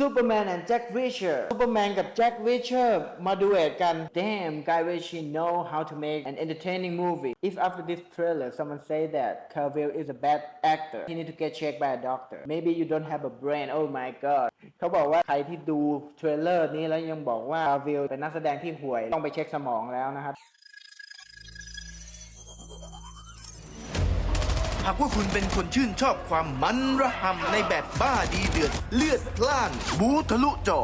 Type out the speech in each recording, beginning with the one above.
Superman and Jack Reacher Superman กับ Jack Reacher มาดูเอทกัน Damn Guy Ritchie know how to make an entertaining movie If after this trailer someone say that Cavill is a bad actor he need to get checked by a doctor Maybe you don't have a brain Oh my god เขาบอกว่าใครที่ดูเทรลเลอร์นี้แล้วยังบอกว่า Cavill เป็นนักแสดงที่ห่วย ต้องไปเช็คสมองแล้วนะครับ ากว่าคุณเป็นคนชื่นชอบความมันระหำในแบบบ้าดีเดือด เลือดพล่าน บูทะลุจอ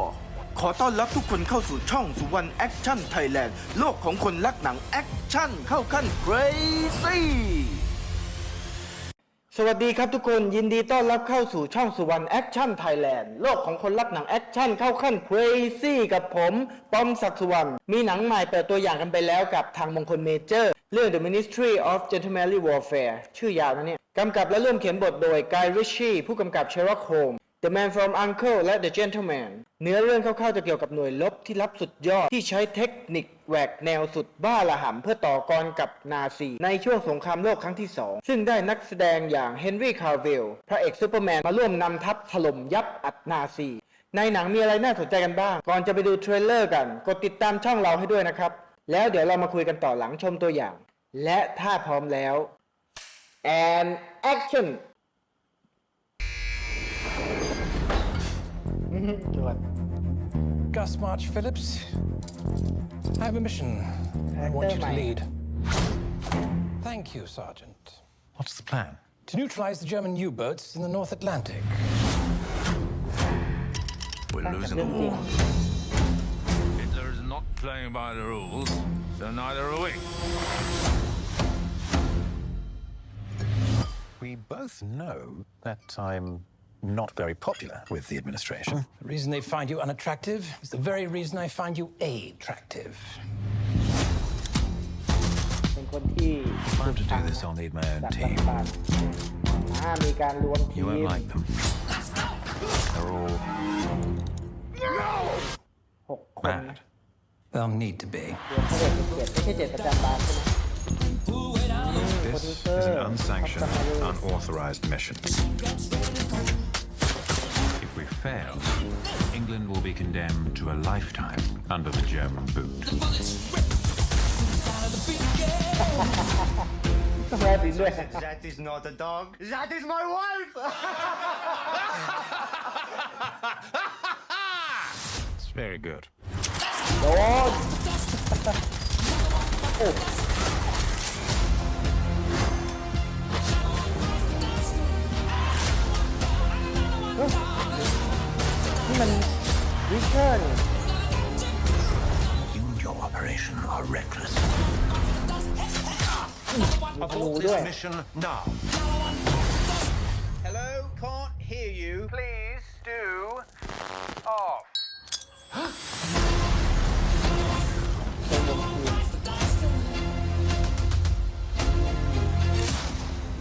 ขอต้อนรับทุกคนเข้าสู่ช่องสุวรรณแอคชั่นไทยแลนด์โลกของคนรักหนังแอคชั่นเข้าขั้น crazy สวัสดีครับทุกคนยินดีต้อนรับเข้าสู่ช่องสุวรรณแอคชั่นไทยแลนด์โลกของคนรักหนังแอคชั่นเข้าขั้น crazy กับผมป้อมศักดิ์สุวรรณมีหนังใหม่เปิดตัวอย่างกันไปแล้วกับทางมงคลเมเจอร์ เรื่อง The Ministry of Gentlemanly Warfare ชื่อยาวนะเนี่ย กำกับและร่วมเขียนบทโดย Guy Ritchie ผู้กำกับ Sherlock Holmes The Man from Uncle และ The Gentleman เนื้อเรื่องคร่าวๆจะเกี่ยวกับหน่วยรบที่ลับสุดยอด ที่ใช้เทคนิคแหวกแนวสุดบ้าระห่ำเพื่อต่อกรกับนาซี ในช่วงสงครามโลกครั้งที่ 2 ซึ่งได้นักแสดงอย่างเฮนรี่คาร์เวลพระเอกซูเปอร์แมนมาร่วมนำทัพถล่มยับอัดนาซี ในหนังมีอะไรน่าสนใจกันบ้าง ก่อนจะไปดูเทรลเลอร์กัน กดติดตามช่องเราให้ด้วยนะครับ แล้วเดี๋ยวเรามาคุยกันต่อหลังชมตัวอย่าง และถ้าพร้อมแล้ว and action จวด Gus March Phillips, I have a mission I want you to Mate. lead. Thank you, Sergeant. What's the plan? To neutralize the German U boats in the North Atlantic. We're losing the war. not playing by the rules, so neither are we. We both know that I'm not very popular with the administration. The reason they find you unattractive is the very reason I find you attractive. If I'm to do this, I'll need my own team. You won't like them. They're all... No! Mad. They'll need to be. รวมพระเอกเป็นเจ็ดไม่ใช่เจ็ดประจำบานใช่ไหม This is an unsanctioned, unauthorized mission. If we fail, England will be condemned to a lifetime under the German boot. แม่ดีด้วย That is not a dog. That is my wife. It's very good. โดนโอ้เฮ้ยนี่มันวิเชอร์นี่ You and your operation are reckless. มีธนูด้วย mission now.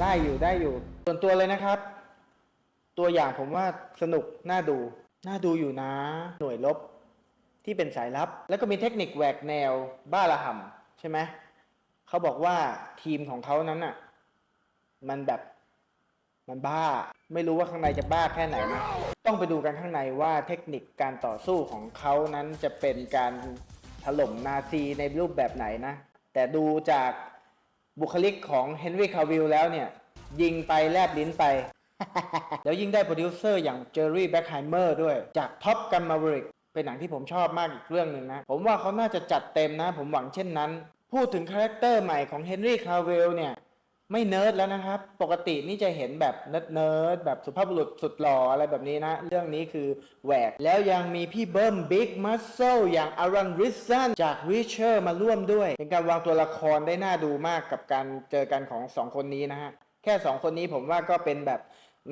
ได้อยู่ได้อยู่ ส่วนตัวเลยนะครับ ตัวอย่างผมว่าสนุกน่าดู น่าดูอยู่นะ หน่วยลบ ที่เป็นสายลับ แล้วก็มีเทคนิคแหวกแนวบ้าระห่ำใช่ไหมเขาบอกว่าทีมของเขานั้นอะ มันแบบมันบ้า ไม่รู้ว่าข้างในจะบ้าแค่ไหนนะต้องไปดูกันข้างในว่าเทคนิคการต่อสู้ของเขานั้นจะเป็นการถล่มนาซีในรูปแบบไหนนะ แต่ดูจาก บุคลิกของเฮนรี่คาวิลแล้วเนี่ย ยิงไปแลบลิ้นไป แล้วยิ่งได้โปรดิวเซอร์อย่างเจอร์รี่แบ็คไฮเมอร์ด้วย จากท็อปกันมา v ริกเป็นหนังที่ผมชอบมากอีกเรื่องหนึ่งนะ ผมว่าเขาน่าจะจัดเต็มนะ ผมหวังเช่นนั้น พูดถึงคาแรคเตอร์ใหม่ของเฮนรี่คาวิลเนี่ย ไม่เนิร์ดแล้วนะครับ ปกตินี่จะเห็นแบบเนิร์ดเนิร์ดแบบสุภาพบุรุษสุดหล่ออะไรแบบนี้นะ เรื่องนี้คือแหวก แล้วยังมีพี่เบิ้มบิ๊กมัสเซลอย่างอารันริสซันจากวิเชอร์มาร่วมด้วย เป็นการวางตัวละครได้น่าดูมากกับการเจอกันของสองคนนี้นะฮะ แค่สองคนนี้ผมว่าก็เป็นแบบ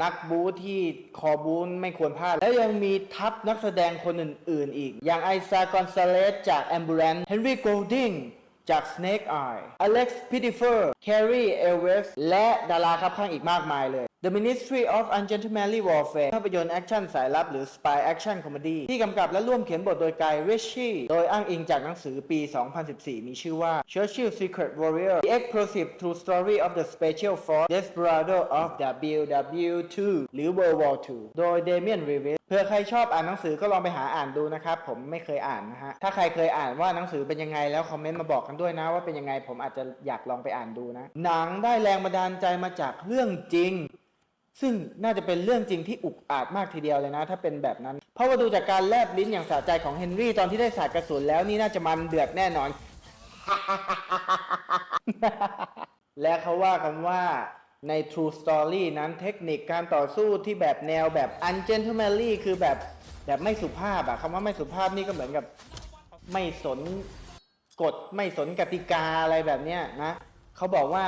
นักบูที่คอบูนไม่ควรพลาด แล้วยังมีทัพนักแสดงคนอื่น ๆ อีก อย่างไอซากอนซาเลสจาก Ambulance เฮนรี่โกลดิง จาก Snake Eye Alex Pittifer Carrie Elwes และดาราครับข้างอีกมากมายเลย The Ministry of Ungentlemanly Warfare ภาพยนตร์แอคชั่นสายลับหรือ Spy Action Comedy ที่กำกับและร่วมเขียนบทโดย Guy Ritchie โดยอ้างอิงจากหนังสือปี 2014 มีชื่อว่า Churchill Secret Warrior The Explosive True Story of the Special Force Desperado of WW2 หรือ World War II โดย Damien Rivers ผื่อใครชอบอ่านหนังสือก็ลองไปหาอ่านดูนะครับ ผมไม่เคยอ่านนะฮะถ้าใครเคยอ่านว่าหนังสือเป็นยังไงแล้วคอมเมนต์มาบอกกันด้วยนะ ว่าเป็นยังไงผมอาจจะอยากลองไปอ่านดูนะ หนังได้แรงบันดาลใจมาจากเรื่องจริง ซึ่งน่าจะเป็นเรื่องจริงที่อุกอาจมากทีเดียวเลยนะ ถ้าเป็นแบบนั้น เพราะว่าดูจากการแลบลิ้นอย่างสะใจของเฮนรี่ตอนที่ได้สาดกระสุนแล้วนี่น่าจะมันเดือดแน่นอน และเขาว่ากันว่า ใน True Story นั้นเทคนิคการต่อสู้ที่แบบแนวแบบ ungentlemanly คือแบบแบบไม่สุภาพอะคำว่าไม่สุภาพนี่ก็เหมือนกับไม่สนกฎไม่สนกติกาอะไรแบบเนี้ยนะเขาบอกว่า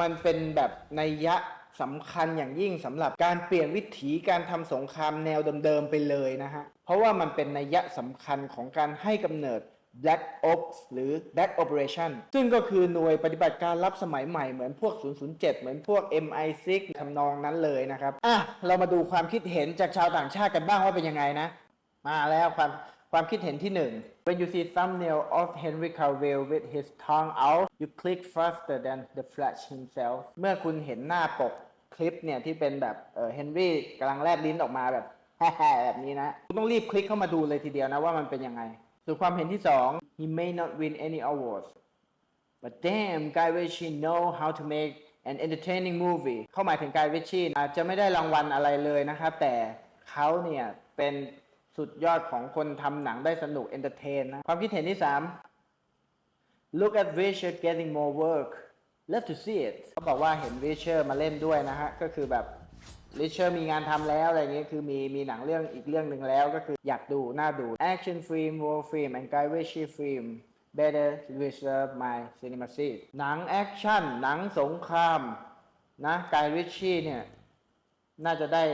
มันเป็นแบบนัยยะสำคัญอย่างยิ่งสำหรับการเปลี่ยนวิถีการทำสงครามแนวเดิมๆไปเลยนะฮะ เพราะว่ามันเป็นนัยยะสำคัญของการให้กำเนิด Black Ops หรือ Black Operation ซึ่งก็คือหน่วยปฏิบัติการลับสมัยใหม่เหมือนพวก 007 เหมือนพวก MI6 ทำนองนั้นเลยนะครับ อะ เรามาดูความคิดเห็นจากชาวต่างชาติกันบ้างว่าเป็นยังไงนะ มาแล้วความความคิดเห็นที่หนึ่ง When you see thumbnail of Henry Cavill with his tongue out you click faster than the Flash himself เมื่อคุณเห็นหน้าปกคลิปเนี่ยที่เป็นแบบเออเฮนรี่กำลังแลบลิ้นออกมาแบบ แบบนี้นะ คุณต้องรีบคลิกเข้ามาดูเลยทีเดียวนะว่ามันเป็นยังไง ส่วนความเห็นที่สอง he may not win any awards but damn Guy Ritchie know how to make an entertaining movie เข้าหมายถึงกายวิชินอาจจะไม่ได้รางวัลอะไรเลยนะครับ แต่เขาเนี่ย เป็นสุดยอดของคนทำหนังได้สนุกเอนเตอร์เทนนะ ความคิดเห็นที่สาม look at Richard getting more work love to see it เขาบอกว่าเห็น Richard มาเล่นด้วยนะฮะ ก็คือแบบ Richard มีงานทำแล้วอะไรเงี้ยคือมีมีหนังเรื่องอีกเรื่องหนึ่งแล้วก็คืออยากดู น่าดู action film war film and Guy Ritchie film better reserve my cinema seat หนังแอคชั่นหนังสงครามนะ Guy Ritchie เนี่ยน่าจะได้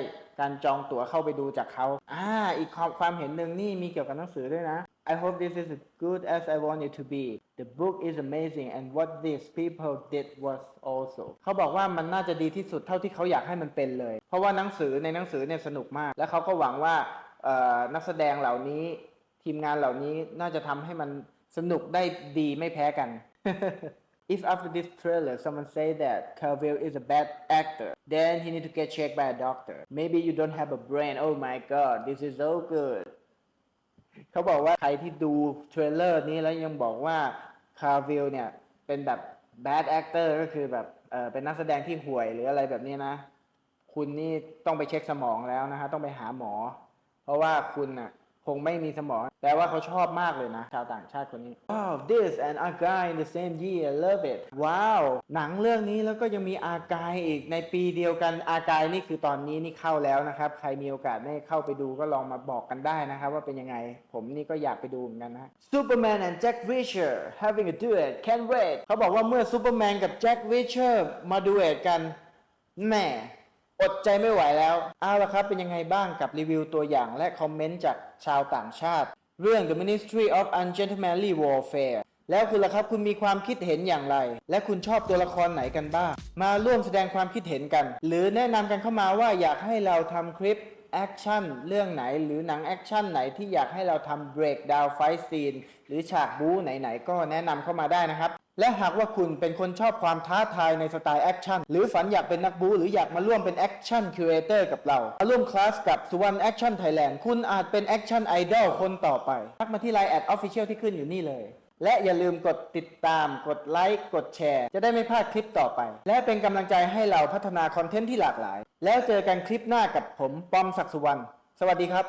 การจองตั๋วเข้าไปดูจากเขาอ่าอีกความความเห็นหนึ่งนี่มีเกี่ยวกับหนังสือด้วยนะ I hope this is as good as I want it to be The book is amazing and what these people did was also เขาบอกว่ามันน่าจะดีที่สุดเท่าที่เขาอยากให้มันเป็นเลย เพราะว่าหนังสือในหนังสือเนี่ยสนุกมาก และเขาก็หวังว่าเอ่อนักแสดงเหล่านี้ ทีมงานเหล่านี้น่าจะทำให้มันสนุกได้ดีไม่แพ้กัน If after this trailer someone say that Cavill is a bad actor, then he need to get checked by a doctor. Maybe you don't have a brain. Oh my god, this is so good. เขาบอกว่าใครที่ดูเทรลเลอร์นี้แล้วยังบอกว่าคาร์วิลเนี่ยเป็นแบบแบดแอคเตอร์ก็คือแบบเออเป็นนักแสดงที่ห่วยหรืออะไรแบบนี้นะ คุณนี่ต้องไปเช็คสมองแล้วนะฮะต้องไปหาหมอ เพราะว่าคุณน่ะ คงไม่มีสมองแต่ว่าเขาชอบมากเลยนะ ชาวต่างชาติคนนี้ Wow this and a guy in the same year love it ว้าว หนังเรื่องนี้แล้วก็ยังมีอากายอีกในปีเดียวกันอากายนี่คือตอนนี้นี่เข้าแล้วนะครับ ใครมีโอกาสได้เข้าไปดูก็ลองมาบอกกันได้นะครับ ว่าเป็นยังไง ผมนี่ก็อยากไปดูเหมือนกันนะ Superman and Jack Reacher having a duet can't wait เขาบอกว่าเมื่อซูเปอร์แมนกับแจ็ควิเชอร์มาดูเอทกันแม่ อดใจไม่ไหวแล้ว เอาละครับ เป็นยังไงบ้างกับรีวิวตัวอย่างและคอมเมนต์จากชาวต่างชาติ เรื่อง The Ministry of Ungentlemanly Warfare แล้วคุณล่ะครับคุณมีความคิดเห็นอย่างไร และคุณชอบตัวละครไหนกันบ้าง มาร่วมแสดงความคิดเห็นกัน หรือแนะนำกันเข้ามาว่าอยากให้เราทำคลิป แอคชั่นเรื่องไหนหรือหนังแอคชั่นไหนที่อยากให้เราทำ breakdown fight scene หรือฉากบู๊ไหนๆก็แนะนำเข้ามาได้นะครับ และหากว่าคุณเป็นคนชอบความท้าทายในสไตล์แอคชั่นหรือฝันอยากเป็นนักบู๊หรืออยากมาร่วมเป็นแอคชั่นคิวเรเตอร์กับเรามาร่วมคลาสกับสุวรรณแอคชั่นไทยแลนด์คุณอาจเป็นแอคชั่นไอดอลคนต่อไปทักมาที่ไลน์แอดออฟฟิเชียลที่ขึ้นอยู่นี่เลยและอย่าลืมกดติดตาม กดไลค์ กดแชร์ จะได้ไม่พลาดคลิปต่อไป และเป็นกำลังใจให้เราพัฒนาคอนเทนต์ที่หลากหลาย แล้วเจอกันคลิปหน้ากับผมปอมศักดิ์สุวรรณ สวัสดีครับ